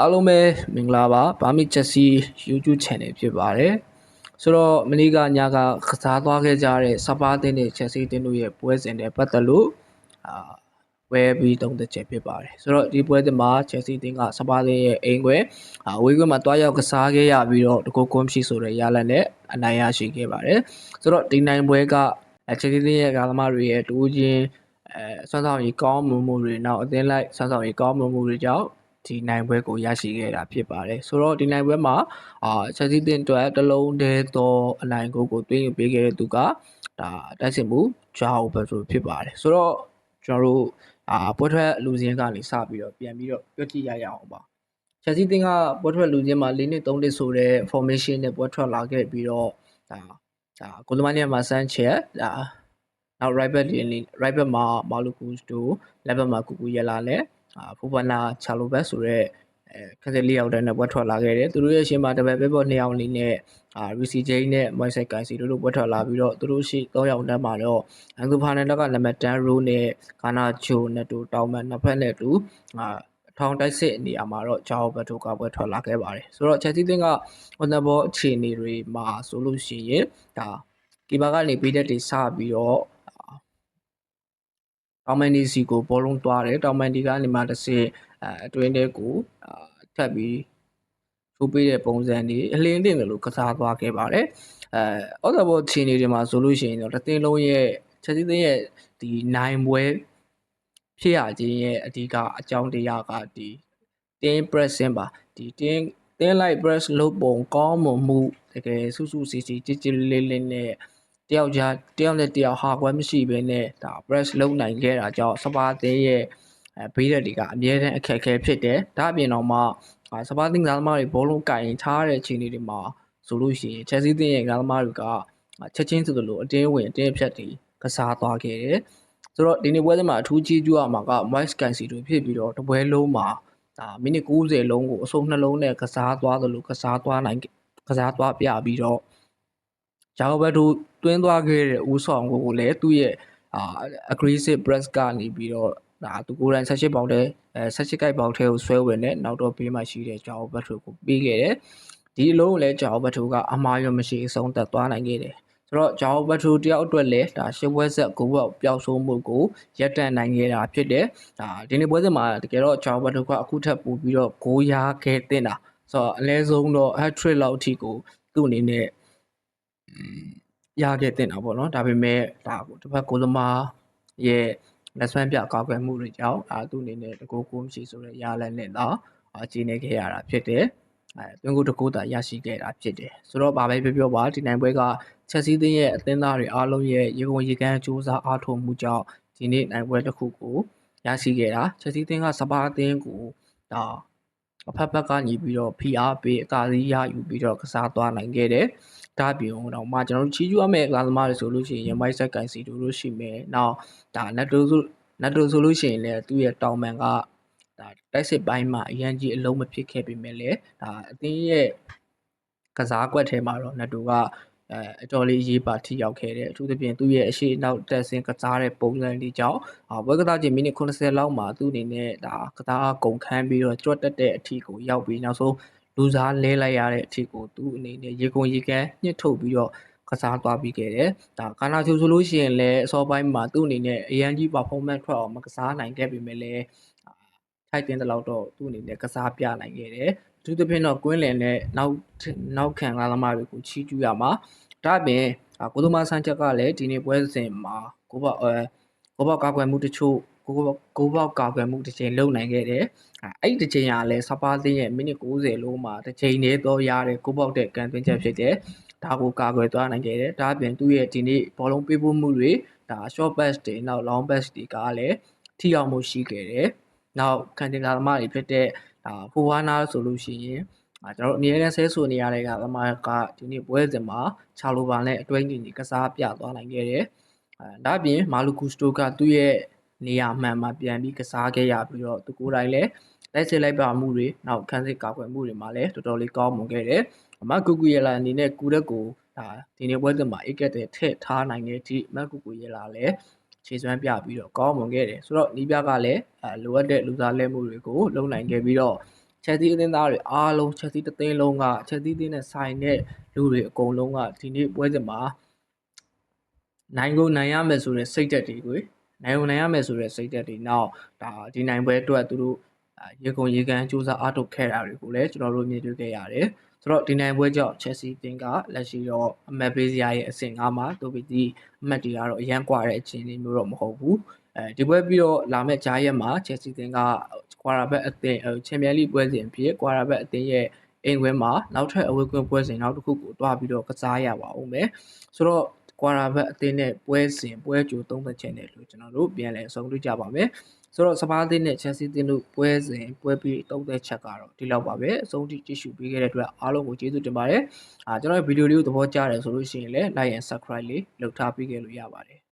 အားလုံးပဲမင်္ဂလာပါဘာမီချက်စီ YouTube Channel ဖြစ်ပါတယ်ဆိုတော့မနေ့ကညကကစားသွားခဲ့ကြတဲ့စပါးတင်းနဲ့ချက်စီတင်းတို့ရဲ့ပွဲစဉ်နဲ့ပတ်သက်လို့အာဝဲပြီးတုံးသက်ချက်ဖြစ်ပါတယ်ဆိုတော့ဒီပွဲစဉ်မှာချက်စီတင်းကစပါးတင်းရဲ့အိမ်ခွဲအဝေးခွဲမှာတွားရောက်ကစားခဲ့ရပြီးတော့တကောကွန်ရှိဆိုတဲ့ရလဒ်နဲ့အနိုင်ရရှိခဲ့ပါတယ်ဆိုတော့ဒီနိုင်ပွဲကချက်စီတင်းရဲ့ကာသမားတွေရဲ့တူးချင်းအဲဆွမ်းဆောင်ရည်ကောင်းမှုမှုတွေနောက်အသင်းလိုက်ဆွမ်းဆောင်ရည်ကောင်းမှုမှုတွေကြောင့် ဒီနိုင်ပွဲကိုရရှိခဲ့တာဖြစ်ပါတယ်ဆိုတော့ဒီနိုင်ပွဲမှာအာချက်စီတင်အတွက်တလုံးတည်းသောအနိုင်ကိုကိုတွင်းယူပေးခဲ့တဲ့သူကဒါတိုက်စစ်မှုဂျာအိုဘက်ဆိုဖြစ်ပါတယ်ဆိုတော့ကျွန်တော်တို့အာပွဲထွက်လူစင်းကနေစပြီးတော့ပြန်ပြီးတော့ပြောကြည့်ရရအောင်ပါချက်စီတင်ကပွဲထွက်လူစင်းမှာ၄နှစ်၃နှစ်ဆိုတဲ့ formation နဲ့ပွဲထွက်လာခဲ့ပြီးတော့ဒါဒါကိုလမနီယာမှာဆန်းချက်ဒါနောက် right back ဒီ right back မှာမာလူကူစတို left back မှာကူကူရလာနဲ့ အာဖူဘနာချာလိုဘက်ဆိုတော့အဲခက်ခဲလေးရောက်တဲ့နဲ့ဘွက်ထွက်လာခဲ့တယ်သူတို့ရဲ့ရှင်းမှာတပည့်ပဲပေါ်နှစ်ယောက်လေးနဲ့အာရီစီဂျိန်းနဲ့မိုက်ဆက်ကိုင်စီတို့တို့ဘွက်ထွက်လာပြီးတော့သူတို့ရှိ၃ယောက်တန်းမှာတော့အန်ဂူဖာနန်ဒကနံပါတ်10ရိုးနဲ့ကာနာချိုနဲ့တူတောင်းမန်နှစ်ဖက်နဲ့တူအာထောင်တိုက်စစ်နေရာမှာတော့ဂျာအိုဘတ်တိုကပွဲထွက်လာခဲ့ပါတယ်ဆိုတော့ချက်စီတင်ကဝန်နဘောအခြေအနေတွေမှာဆိုလို့ရှိရင်ဒါကီဘာကနေပြီးတဲ့တိစပြီးတော့ တောင်မန်ဒီစီကိုဘောလုံးသွားတယ်တောင်မန်ဒီကနေမှတစ်ဆင့်အဲအတွင်းတဲကိုထပ်ပြီးထိုးပေးတဲ့ပုံစံတွေအလင်းတင်တယ်လို့ကစားသွားခဲ့ပါတယ်အဲအော်ဒါဘောချင်းတွေမှာဆိုလို့ရှိရင်တော့တသင်းလုံးရဲ့ချက်စီးသင်းရဲ့ဒီနိုင်ပွဲဖြစ်ရခြင်းရဲ့အဓိကအကြောင်းတရားကဒီတင်း pressing ပါဒီတင်းတင်းလိုက် press လုပ်ပုံကောင်းမွန်မှုတကယ်စုစုစီစီကြည်ကြည်လေးလေးနဲ့ တယောက်ကြားတယောက်နဲ့တယောက်ဟာကွဲမရှိဘဲနဲ့ဒါ press လုပ်နိုင်ခဲ့တာကြောင့်စပါသေးရဲ့အဲဘေးရက်တွေကအမြဲတမ်းအခက်အခဲဖြစ်တယ်ဒါအပြင်တော့မှစပါသင်းကစားသမားတွေဘောလုံးကင်ထားတဲ့အခြေအနေတွေမှာဆိုလို့ရှိရင်ချက်စီးသင်းရဲ့ကစားသမားတွေကချက်ချင်းဆိုသလိုအတင်းဝင်အတင်းဖြတ်တွေကစားသွားခဲ့တယ်ဆိုတော့ဒီနေ့ပွဲစဉ်မှာအထူးကြီးကျူးရမှာက Vice Cancy တို့ဖြစ်ပြီးတော့တပွဲလုံးမှာဒါမိနစ်90လုံးကိုအစုံနှလုံးနဲ့ကစားသွားသလိုကစားသွားနိုင်ကစားသွားပြပြီးတော့ ဂျာဂိုဘတ်တို့တွင်းသွားခဲ့တဲ့ဦးဆောင်ကိုလည်းသူ့ရဲ့အာ aggressive press ကနေပြီးတော့ဒါသူကိုယ်တိုင်16ပေါက်တဲ့အဲ16ကိုက်ပေါက်ထဲကိုဆွဲဝင်တဲ့နောက်တော့ဘေးမှာရှိတဲ့ဂျာဂိုဘတ်တို့ကိုပေးခဲ့တယ်ဒီအလုံးကိုလည်းဂျာဂိုဘတ်တို့ကအမှားရမရှိအဆုံးသက်သွားနိုင်ခဲ့တယ်ဆိုတော့ဂျာအိုဘတ်ထူတယောက်အတွက်လည်းဒါရှစ်ပွဲဆက်ကိုဘောက်ပျောက်ဆုံးမှုကိုရပ်တန့်နိုင်ခဲ့တာဖြစ်တယ်ဒါဒီနေ့ပွဲစဉ်မှာတကယ်တော့ဂျာအိုဘတ်ထူကအခုထပ်ပို့ပြီးတော့ဂိုးရခဲ့တဲ့တာဆိုတော့အလဲဆုံးတော့ hat trick လောက်အထိကိုသူ့အနေနဲ့ ရခဲ့တဲ့တာပေါ့နော်ဒါပေမဲ့ဒါတစ်ဖက်ကိုသမားရဲ့လက်ဆွမ်းပြကောက်ွယ်မှုတွေကြောင့်အာသူ့အနေနဲ့တကူကိုမရှိဆိုတဲ့ရလနဲ့တော့အခြေအနေခဲ့ရတာဖြစ်တယ်အဲတွင်းကိုတကူတာရရှိခဲ့တာဖြစ်တယ်ဆိုတော့ဗာပဲပြောပြောပါဒီနိုင်ပွဲကချက်စီးသင်းရဲ့အသင်းသားတွေအားလုံးရဲ့ရေကုန်ရေကန်းစူးစမ်းအားထုတ်မှုကြောင့်ဒီနေ့နိုင်ပွဲတစ်ခုကိုရရှိခဲ့တာချက်စီးသင်းကစပါးအသင်းကိုဒါအဖက်ဖက်ကနေပြီးတော့ PR ပေးအသာစီးရယူပြီးတော့ကစားသွားနိုင်ခဲ့တယ် ဒါပြင်တော့မှကျွန်တော်တို့ချီးကျူးရမယ့်ကစားသမားတွေဆိုလို့ရှိရင်ရမိုက်ဆက်ကန်စီတို့လို့ရှိမယ်နောက်ဒါနက်တိုဆိုနက်တိုဆိုလို့ရှိရင်လည်းသူ့ရဲ့တောင်မန်ကဒါတိုက်စစ်ပိုင်းမှာအရန်ကြီးအလုံးမဖြစ်ခဲ့ပေမဲ့လည်းဒါအသင်းရဲ့ကစားကွက်ထဲမှာတော့နက်တိုကအဲအတော်လေးရေးပါထိရောက်ခဲ့တယ်အထူးသဖြင့်သူ့ရဲ့အရှိနောက်တက်ဆင်းကစားတဲ့ပုံစံလေးကြောင့်ဘွဲကစားခြင်းမိနစ်80လောက်မှာသူ့အနေနဲ့ဒါကစားကုန်ခန်းပြီးတော့ကြွတ်တက်တဲ့အထီကိုရောက်ပြီးနောက်ဆုံး လူစားလဲလိုက်ရတဲ့အထီကိုသူ့အနေနဲ့ရေကုန်ရေကန်းညှစ်ထုတ်ပြီးတော့ကစားသွားပြီးခဲ့တယ်ဒါကာနာချိုဆိုလို့ရှိရင်လည်းအစောပိုင်းမှာသူ့အနေနဲ့အရန်ကြီး performance ထွက်အောင်မကစားနိုင်ခဲ့ပေမဲ့လည်းထိုက်တင်တဲ့လောက်တော့သူ့အနေနဲ့ကစားပြနိုင်ခဲ့တယ်အထူးသဖြင့်တော့ကွင်းလင်နဲ့နောက်နောက်ခံကားသမားတွေကိုချီးကျူးရမှာဒါ့အပြင်ကိုသမားဆန်းချက်ကလည်းဒီနေ့ပွဲစဉ်မှာကိုပေါ့အဲကိုပေါ့ကာကွယ်မှုတချို့ ကိုကိုပေါ့ကာကွယ်မှုတစ်ချိန်လုပ်နိုင်ခဲ့တယ်အဲ့ဒီတစ်ချိန်ကလည်းစပါးသေးရဲ့မိနစ်90လုံးမှာတစ်ချိန်နဲ့တော့ရတဲ့ကိုပေါ့တဲ့ကန်သွင်းချက်ဖြစ်တယ်ဒါကိုကာကွယ်သွားနိုင်ခဲ့တယ်ဒါ့အပြင်သူ့ရဲ့ဒီနေ့ဘောလုံးပေးပို့မှုတွေဒါ short pass တွေနောက် long pass တွေကလည်းထိရောက်မှုရှိခဲ့တယ်နောက်ကန်တင်ကာသမားတွေဖြစ်တဲ့ဒါဖိုဝါနာဆိုလို့ရှိရင်အာကျွန်တော်တို့အမြဲတမ်းဆဲဆိုနေရတဲ့ကသမားကဒီနေ့ပွဲစဉ်မှာချာလိုဘာနဲ့အတွဲညီညီကစားပြသွားနိုင်ခဲ့တယ်အဲဒါ့အပြင်မာလူကူစတိုကသူ့ရဲ့ နေရာမှန်မှာပြန်ပြီးကစားခဲ့ရပြီးတော့သူကိုယ်တိုင်လည်းတိုက်စစ်လိုက်ပါမှုတွေနောက်ခန်းစစ်ကာကွယ်မှုတွေမှာလည်းတော်တော်လေးကောင်းမွန်ခဲ့တယ်အမကူကူရလာအနေနဲ့ကူရက်ကိုဒါဒီနေ့ပွဲစဉ်မှာအိတ်ကက်တဲ့ထည့်ထားနိုင်တဲ့အထိမကူကူရလာလည်းခြေစွမ်းပြပြီးတော့ကောင်းမွန်ခဲ့တယ်ဆိုတော့နီးပြကလည်းအဲလိုအပ်တဲ့လူစားလဲမှုတွေကိုလုပ်နိုင်ခဲ့ပြီးတော့ချချက်သီးအသင်းသားတွေအားလုံးချက်သီးတစ်သိန်းလုံးကချက်သီးသင်းနဲ့ဆိုင်တဲ့လူတွေအကုန်လုံးကဒီနေ့ပွဲစဉ်မှာနိုင်ကိုနိုင်ရမယ်ဆိုတဲ့စိတ်ဓာတ်တွေကို နိုင်ကိုနိုင်ရမယ်ဆိုတဲ့စိတ်ဓာတ်တွေနောက်ဒါဒီနိုင်ပွဲအတွက်သူတို့ရေကုန်ရေကန်စူးစမ်းအားထုတ်ခဲ့တာတွေကိုလည်းကျွန်တော်တို့မြင်တွေ့ခဲ့ရတယ်ဆိုတော့ဒီနိုင်ပွဲကြောင့် Chelsea တင်းကလက်ရှိတော့အမတ်ပေးစရာရဲ့အဆင့်9မှာတိုဘီတီအမတ်တွေကတော့အရန်ကွာတဲ့အခြေအနေမျိုးတော့မဟုတ်ဘူးအဲဒီပွဲပြီးတော့လာမယ့်ဂျားရက်မှာ Chelsea တင်းကကွာရာဘက်အသင်းချန်ပီယံလိပွဲစဉ်ဖြစ်ကွာရာဘက်အသင်းရဲ့အိမ်ခွဲမှာနောက်ထပ်အဝေးကွင်းပွဲစဉ်နောက်တစ်ခုကိုတွားပြီးတော့ကစားရပါဦးမယ်ဆိုတော့ ကွာရာဘက်အသင်းနဲ့ပွဲစဉ်ပွဲကြိုသုံးသက်ချက်နဲ့လို့ကျွန်တော်တို့ပြန်လည်အဆုံးတွေ့ကြပါမယ်ဆိုတော့စပါးသင်းနဲ့ Chelsea သင်းတို့ပွဲစဉ်ပွဲပြီးသုံးသက်ချက်ကတော့ဒီလောက်ပါပဲအဆုံးထိကြည့်ရှုပေးခဲ့တဲ့အတွက်အားလုံးကိုကျေးဇူးတင်ပါတယ်အာကျွန်တော်ရဲ့ဗီဒီယိုလေးကိုသဘောကျတယ်ဆိုလို့ရှိရင်လည်း like and subscribe လေးလုပ်ထားပေးခဲ့လို့ရပါတယ်